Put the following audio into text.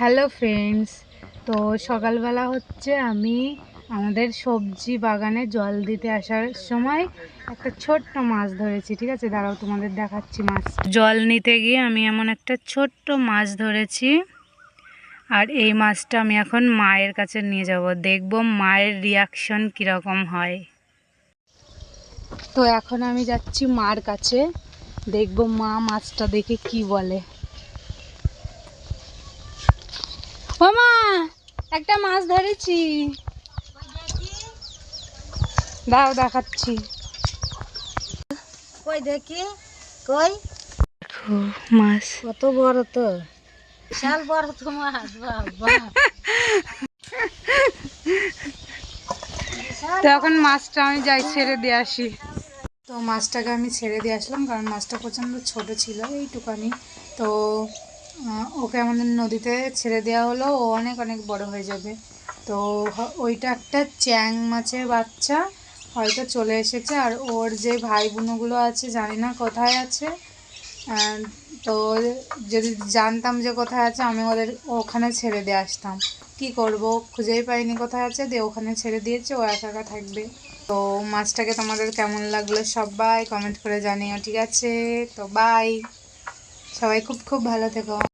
Hello friends তো সকালবেলা হচ্ছে আমি আমাদের সবজি বাগানে জল দিতে আসার সময় একটা ছোট্ট মাছ ধরেছি, ঠিক আছে? দাঁড়াও, তোমাদের দেখাচ্ছি মাছ। জল নিতে গিয়ে আমি এমন একটা ছোট্ট মাছ ধরেছি, আর এই মাছটা আমি এখন মায়ের কাছে নিয়ে যাব। দেখব মায়ের রিয়াকশন কীরকম হয়। তো এখন আমি যাচ্ছি মার কাছে। দেখব মা মাছটা দেখে কি বলে। ও মা একটা মাছ ধরেছি। দাও দেখাচ্ছি। কই দেখি? কই? দেখো মাছ। কত বড় তো। বিশাল বড় তো মাছ বাবা। তো এখন মাছটা আমি যাই ছেড়ে দিয়ে আসি। তো মাছটাকে আমি ছেড়ে দিয়ে আসলাম কারণ মাছটা প্রচণ্ড ছোট ছিল এইটুকানি। তো ওকে আমাদের নদীতে ছেড়ে দেওয়া হলো। ও অনেক অনেক বড় হয়ে যাবে। তো ওইটা একটা চ্যাং মাছের বাচ্চা হয়তো চলে এসেছে। আর ওর যে ভাই বোনগুলো আছে, জানি না কোথায় আছে। তো যদি জানতাম যে কোথায় আছে, আমি ওদের ওখানে ছেড়ে দিয়ে আসতাম। কি করব? খুঁজেই পাইনি কোথায় আছে। দিয়ে ওখানে ছেড়ে দিয়েছে। ও একা একা থাকবে। তো মাছটাকে তোমাদের কেমন লাগল সবাই কমেন্ট করে জানিও, ঠিক আছে? তো বাই সবাই খুব খুব ভালো থেকো।